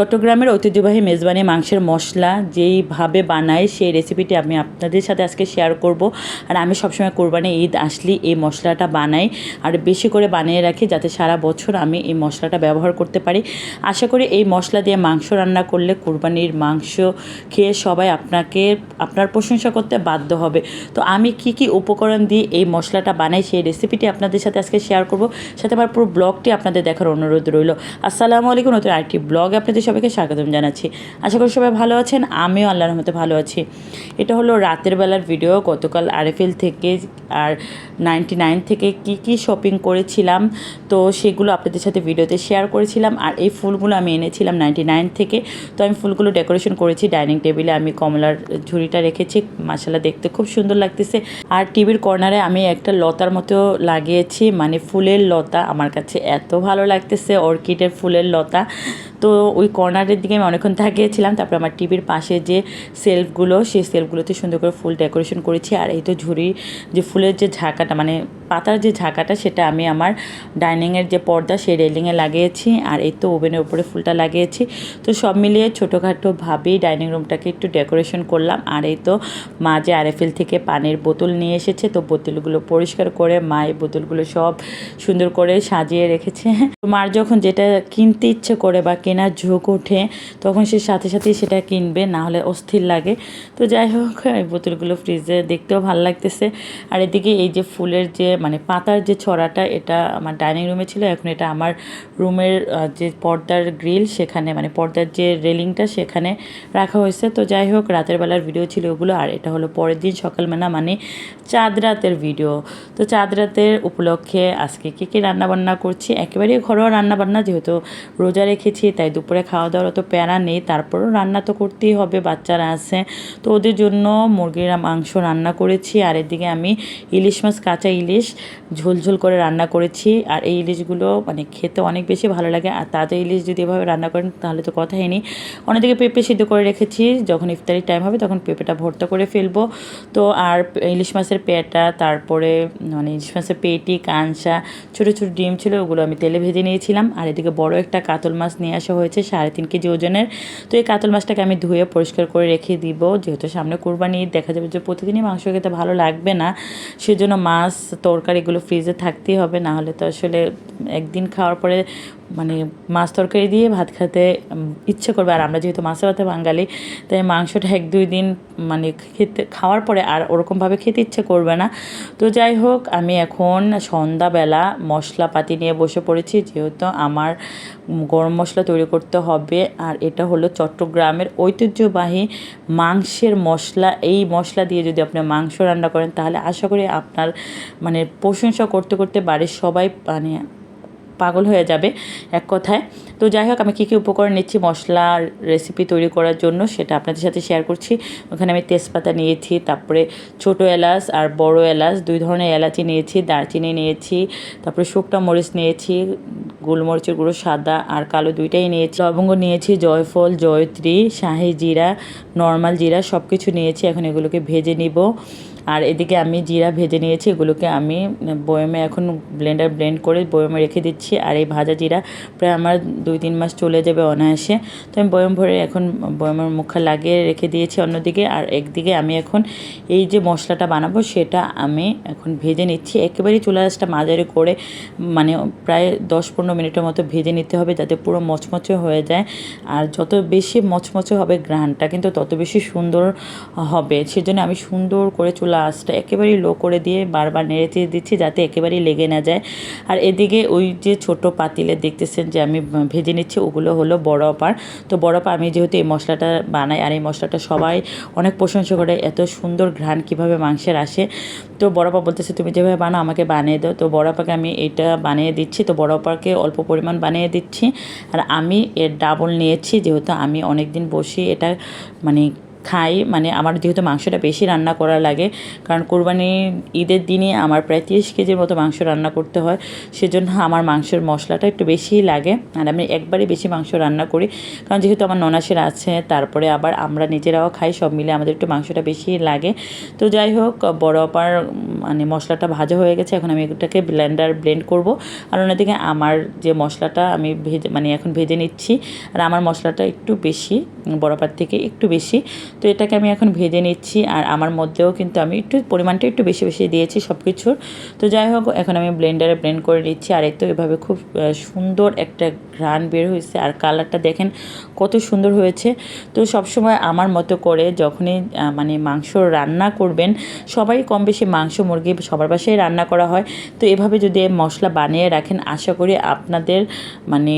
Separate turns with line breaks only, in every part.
চট্টগ্রামের ঐতিহ্যবাহী মেজবানি মাংসের মশলা যেইভাবে বানাই সেই রেসিপিটি আমি আপনাদের সাথে আজকে শেয়ার করব। আর আমি সবসময় কোরবানি ঈদ আসলে এই মশলাটা বানাই। আর বেশি করে বানিয়ে রাখি যাতে সারা বছর আমি এই মশলাটা ব্যবহার করতে পারি। আশা করি এই মশলা দিয়ে মাংস রান্না করলে কোরবানির মাংস খেয়ে সবাই আপনাকে, আপনার প্রশংসা করতে বাধ্য হবে। তো আমি কি কি উপকরণ দিয়ে এই মশলাটা বানাই, সেই রেসিপিটি আপনাদের সাথে আজকে শেয়ার করব। সাথে আমার পুরো ব্লগটি আপনাদের দেখার অনুরোধ রইল। আসসালামু আলাইকুম। নতুন আরেকটি ব্লগ আপনাদের সবাইকে স্বাগতম জানাচ্ছি। আশা করি সবাই ভালো আছেন, আমিও আল্লাহর রহমতে ভালো আছি। এটা হলো রাতের বেলার ভিডিও গতকাল আরএফএল থেকে আর নাইনটি নাইন থেকে কি কি শপিং করেছিলাম, তো সেগুলো আপনাদের সাথে ভিডিওতে শেয়ার করেছিলাম। আর এই ফুলগুলো আমি এনেছিলাম নাইনটি নাইন থেকে, তো আমি ফুলগুলো ডেকোরেশন করেছি। ডাইনিং টেবিলে আমি কমলার ঝুড়িটা রেখেছি। মাসালা দেখতে খুব সুন্দর লাগতেছে। আর টিভির কর্নারে আমি একটা লতার মতো লাগিয়েছি মানে ফুলের লতা। আমার কাছে এত ভালো লাগতেছে অর্কিডের ফুলের লতা। তো ওই কর্নারের দিকে আমি অনেকক্ষণ তাকিয়েছিলাম, তারপর আমার টিভির পাশে যে সেলফগুলো, সেই সেলফগুলোতে সুন্দর করে ফুল ডেকোরেশন করেছি। আর এই তো ঝুড়ি যে ফুলের যে ঝাঁকাটা মানে পাতার যে ঝাঁকাটা, সেটা আমি আমার ডাইনিংয়ের যে পর্দা, সেই রেলিংয়ে লাগিয়েছি আর এই তো ওভেনের উপরে ফুলটা লাগিয়েছি। তো সব মিলিয়ে ছোটোখাটোভাবেই ডাইনিং রুমটাকে একটু ডেকোরেশন করলাম। আর এই তো মা যে আরএফএল থেকে পানির বোতল নিয়ে এসেছে, তো বোতলগুলো পরিষ্কার করে মা এই বোতলগুলো সব সুন্দর করে সাজিয়ে রেখেছে। তো মার যখন যেটা কিনতে ইচ্ছে করে বা কেনার ঝোঁক ওঠে, তখন সে সাথে সাথেই সেটা কিনবে, না হলে অস্থির লাগে। তো যাই হোক, এই বোতলগুলো ফ্রিজে দেখতেও ভালো লাগতেছে। আর এদিকে এই যে ফুলের যে মানে পাতার যে ছড়াটা, এটা আমার ডাইনিং রুমে ছিল, এখন এটা আমার রুমের যে পর্দার গ্রিল সেখানে মানে পর্দার যে রেলিংটা সেখানে রাখা হয়েছে। তো যাই হোক, রাতের বেলার ভিডিও ছিল ওগুলো, আর এটা হলো পরের দিন সকালবেলা মানে চাঁদ রাতের ভিডিও তো চাঁদ রাতের উপলক্ষে আজকে কী কী রান্নাবান্না করছি? একেবারেই ঘরোয়া রান্নাবান্না, যেহেতু রোজা রেখেছি, তাই দুপুরে খাওয়া দাওয়ার অত প্যারা নেই, তারপরও রান্না তো করতেই হবে, বাচ্চারা আছে। তো ওদের জন্য মুরগির মাংস রান্না করেছি, আর এদিকে আমি ইলিশ মাছ, কাঁচা ইলিশ ঝোলঝোল করে রান্না করেছি। আর এই ইলিশগুলো মানে খেতে অনেক বেশি ভালো লাগে। আর তাজা ইলিশ যদি এভাবে রান্না করেন তাহলে তো কথাই নেই। অনেকদিকে পেঁপে সিদ্ধ করে রেখেছি। যখন ইফতারির টাইম হবে তখন পেঁপেটা ভর্তা করে ফেলব। তো আর ইলিশ মাছের পেটা তারপরে মানে ইলিশ মাছের পেটি, কাঁচা, ছোটো ছোটো ডিম ছিল, ওগুলো আমি তেলে ভেজে নিয়েছিলাম। আর এদিকে বড় একটা কাতল মাছ নিয়ে আসা হয়েছে, সাড়ে তিন কেজি ওজনের। তো এই কাতল মাছটাকে আমি ধুয়ে পরিষ্কার করে রেখে দিব। যেহেতু সামনে কোরবানি দেখা যাবে যে প্রতিদিনই মাংস খেতে ভালো লাগবে না। সেজন্য মাছ তরকারিগুলো ফ্রিজে থাকতেই হবে না হলে তো আসলে একদিন খাওয়ার পরে মানে মাছ তরকারি দিয়ে ভাত খেতে ইচ্ছে করবে। আর আমরা যেহেতু মাছে ভাতে বাঙালি, তাই মাংসটা এক দুই দিন মানে খেতে, খাওয়ার পরে আর ওরকমভাবে খেতে ইচ্ছে করবে না। তো যাই হোক, আমি এখন সন্ধ্যাবেলা মশলাপাতি নিয়ে বসে পড়েছি, যেহেতু আমার গরম মশলা তৈরি করতে হবে। আর এটা হলো চট্টগ্রামের ঐতিহ্যবাহী মাংসের মশলা। এই মশলা দিয়ে যদি আপনি মাংস রান্না করেন, তাহলে আশা করি আপনার মানে প্রশংসা করতে করতে বাড়ির সবাই মানে পাগল হয়ে যাবে এক কথায়। তো যাই হোক, আমি কী কী উপকরণ নিচ্ছি, মশলা রেসিপি তৈরি করার জন্য সেটা আপনাদের সাথে শেয়ার করছি। ওখানে আমি তেজপাতা নিয়েছি, তারপরে ছোটো এলাচ আর বড় এলাচ, দুই ধরনের এলাচি নিয়েছি, দারচিনি নিয়েছি, তারপরে শুকটা মরিচ নিয়েছি, গোলমরিচের গুঁড়ো সাদা আর কালো দুইটাই নিয়েছি। লবঙ্গ নিয়েছি, জয়ফল, জয়ত্রী, শাহি জিরা, নর্মাল জিরা সব কিছু নিয়েছি, এখন এগুলোকে ভেজে নিব। আর এদিকে আমি জিরা ভেজে নিয়েছি, এগুলোকে আমি বয়মে এখন ব্লেন্ডার ব্লেন্ড করে বয়মে রেখে দিচ্ছি। আর এই ভাজা জিরা প্রায় আমার দুই তিন মাস চলে যাবে অনায়াসে। তো আমি বয়ম ভরে এখন বয়মের মুখা লাগিয়ে রেখে দিয়েছি অন্যদিকে। আর একদিকে আমি এখন এই যে মশলাটা বানাবো, সেটা আমি এখন ভেজে নিচ্ছি। একেবারেই চুলা গাছটা মাঝারি করে মানে প্রায় দশ পনেরো মিনিটের মতো ভেজে নিতে হবে যাতে পুরো মচমচে হয়ে যায়। আর যত বেশি মচমচে হবে গ্রানটা, কিন্তু তত বেশি সুন্দর হবে। সেজন্য আমি সুন্দর করে চুলা আঁচটা একেবারেই লো করে দিয়ে বারবার নেড়ে দিচ্ছি যাতে একেবারেই লেগে না যায়। আর এদিকে ওই যে ছোট পাতিলে দেখতেছেন যে আমি ভেজে নিচ্ছি, ওগুলো হলো বড় পার তো বড় পা আমি যেহেতু এই মশলাটা বানাই আর এই মশলাটা সবাই অনেক প্রশংসা করে এত সুন্দর ঘ্রাণ কীভাবে মাংসের আসে। তো বড় পা বলতেছে, তুমি যেভাবে বানাও আমাকে বানিয়ে দাও। তো বড় পাকে আমি এটা বানিয়ে দিচ্ছি। তো বড় পাকে অল্প পরিমাণ বানিয়ে দিচ্ছি। আর আমি এর ডাবল নিয়েছি, যেহেতু আমি অনেক দিন বসে এটা মানে খাই মানে আমার যেহেতু মাংসটা বেশি রান্না করা লাগে, কারণ কোরবানির ঈদের দিনে আমার প্রায় তিরিশ কেজির মতো মাংস রান্না করতে হয়, সেজন্য আমার মাংসের মশলাটা একটু বেশিই লাগে, আর আমি একবারে বেশি মাংস রান্না করি, কারণ যেহেতু আমার ননাসের আছে, তারপরে আবার আমরা নিজেরাও খাই, সব মিলে আমাদের একটু মাংসটা বেশি লাগে। তো যাই হোক, বড় আপার মানে মশলাটা ভাজা হয়ে গেছে, এখন আমি এটাকে ব্লেন্ডার ব্লেন্ড করব, আর অন্যদিকে আমার যে মশলাটা আমি ভেজে মানে এখন ভেজে নিচ্ছি, আর আমার মশলাটা একটু বেশি, বড় থেকে একটু বেশি তো এটাকে আমি এখন ভেজে নিচ্ছি আর আমার মধ্যেও কিন্তু আমি একটু পরিমাণটা একটু বেশি বেশি দিয়েছি সব কিছুর তো যাই হোক, এখন আমি ব্লেন্ডারে ব্লেন্ড করে নিচ্ছি আর এই তো এভাবে খুব সুন্দর একটা ঘ্রাণ বের হয়েছে। আর কালারটা দেখেন কত সুন্দর হয়েছে। তো সবসময় আমার মতো করে যখনই মানে মাংস রান্না করবেন, সবাই কম বেশি মাংস মুরগি সবার বাসায় রান্না করা হয়। তো এভাবে যদি মশলা বানিয়ে রাখেন, আশা করি আপনাদের মানে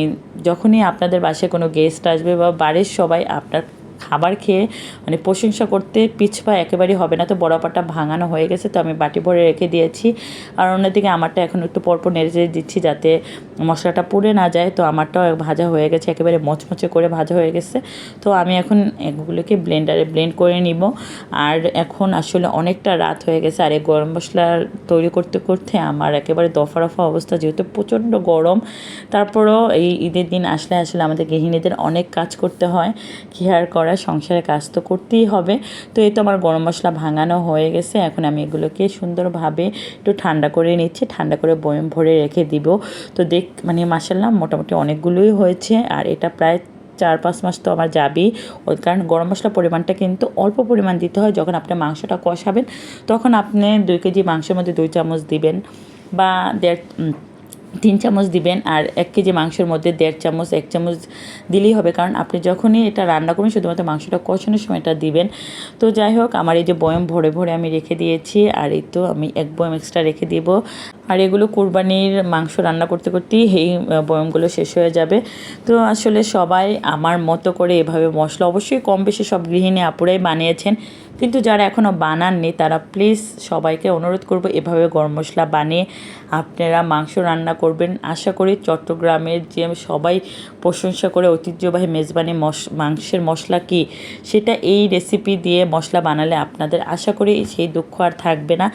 যখনই আপনাদের বাসায় কোনো গেস্ট আসবে বা বাড়ির সবাই আপনার খাবার খেয়ে মানে প্রশংসা করতে পিছপা একেবারেই হবে না। তো বড় পাটা ভাঙানো হয়ে গেছে, তো আমি বাটি ভরে রেখে দিয়েছি। আর অন্যদিকে আমারটা এখন একটু পরপর নেড়ে দিচ্ছি যাতে মশলাটা পুড়ে না যায়। তো আমারটাও ভাজা হয়ে গেছে, একেবারে মচমচে করে ভাজা হয়ে গেছে। তো আমি এখন এগুলোকে ব্লেন্ডারে ব্লেন্ড করে নিব। আর এখন আসলে অনেকটা রাত হয়ে গেছে। আর এই গরম মশলা তৈরি করতে করতে আমার একেবারে দফা রফা অবস্থা, যেহেতু প্রচণ্ড গরম। তারপরেও এই ঈদের দিন আসলে আসলে আমাদের গৃহিণীদের অনেক কাজ করতে হয়। কী আর করা সংসারে কাজ তো করতেই হবে। তো এই তো আমার গরম মশলা ভাঙানো হয়ে গেছে। এখন আমি এগুলোকে সুন্দরভাবে একটু ঠান্ডা করে নিচ্ছি। ঠান্ডা করে বয়ম ভরে রেখে দিব। তো দেখ মানে মাসাল্লাহ মোটামুটি অনেকগুলোই হয়েছে। আর এটা প্রায় চার পাঁচ মাস তো আমার যাবেই। ওই কারণ গরম মশলার পরিমাণটা কিন্তু অল্প পরিমাণ দিতে হয়। যখন আপনি মাংসটা কষাবেন, তখন আপনি দুই কেজি মাংসের মধ্যে দুই চামচ দিবেন বা দেড় তিন চামচ দিবেন আর এক কেজি মাংসের মধ্যে দেড় চামচ, এক চামচ দিলেই হবে। কারণ আপনি যখনই এটা রান্না করবেন, শুধুমাত্র মাংসটা কষানোর সময় এটা দিবেন। তো যাই হোক, আমার এই যে বয়ম ভরে ভরে আমি রেখে দিয়েছি। আর এই তো আমি এক বয়ম এক্সট্রা রেখে দিব। আর এগুলো কোরবানির মাংস রান্না করতে করতেই এই বয়মগুলো শেষ হয়ে যাবে। তো আসলে সবাই আমার মতো করে এভাবে মশলা অবশ্যই কম বেশি সব গৃহিণী আপুরাই বানিয়েছেন। কিন্তু যারা এখনও বানাননি, তারা প্লিজ সবাইকে অনুরোধ করব এভাবে গরম মশলা বানিয়ে আপনারা মাংস রান্না করবেন। আশা করি চট্টগ্রামের যে সবাই প্রশংসা করে ঐতিহ্যবাহী মেজবানি মশ, মাংসের মশলা কি, সেটা এই রেসিপি দিয়ে মশলা বানালে আপনাদের আশা করি সেই দুঃখ আর থাকবে না।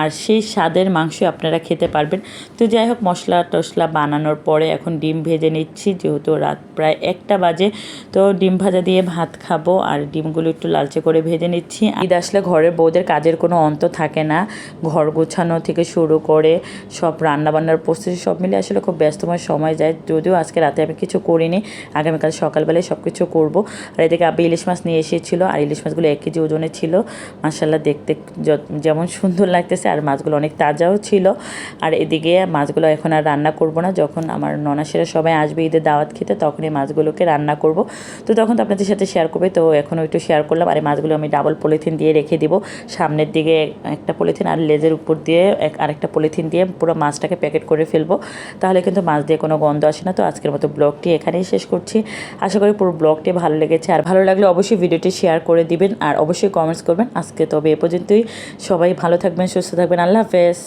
আর সেই স্বাদের মাংস আপনারা খেতে পারবেন। তো যাই হোক, মশলা টশলা বানানোর পরে এখন ডিম ভেজে নিচ্ছি, যেহেতু রাত প্রায় একটা বাজে। তো ডিম ভাজা দিয়ে ভাত খাব আর ডিমগুলো একটু লালচে করে ভেজে নিচ্ছি। ঈদ আসলে ঘরের বউদের কাজের কোনো অন্ত থাকে না। ঘর গোছানো থেকে শুরু করে সব রান্নাবান্নার প্রস্তুতি সব মিলে আসলে খুব ব্যস্তময় সময় যায়। যদিও আজকে রাতে আমি কিছু করিনি, আগামীকাল সকালবেলায় সব কিছু করব। আর এদিকে আবি ইলিশ মাছ নিয়ে এসেছিল, আর ইলিশ মাছগুলো এক কেজি ওজনে ছিল। মাসাল্লাহ দেখতে যেমন সুন্দর লাগতেছে, আর মাছগুলো অনেক তাজাও ছিল। আর এদিকে মাছগুলো এখন আর রান্না করব না। যখন আমার ননাসেরা সবাই আসবে ঈদের দাওয়াত খেতে তখন এই মাছগুলোকে রান্না করব। তো তখন তো আপনাদের সাথে শেয়ার করবে, তো এখনও একটু শেয়ার করলাম। আর এই মাছগুলো আমি ডাবল পলিথিন দিয়ে রেখে দিব। সামনের দিকে একটা পলিথিন আর লেজের উপর দিয়ে এক আরেকটা পলিথিন দিয়ে পুরো মাছটাকে প্যাকেট করে ফেলব। তাহলে কিন্তু মাছ দিয়ে কোনো গন্ধ আসে না। তো আজকের মতো ব্লগটি এখানেই শেষ করছি। আশা করি পুরো ব্লগটি ভালো লেগেছে। আর ভালো লাগলে অবশ্যই ভিডিওটি শেয়ার করে দিবেন। আর অবশ্যই কমেন্টস করবেন। আজকে তবে এ পর্যন্তই। সবাই ভালো থাকবেন, সুস্থ থাকবেন। আল্লাহ হাফেজ।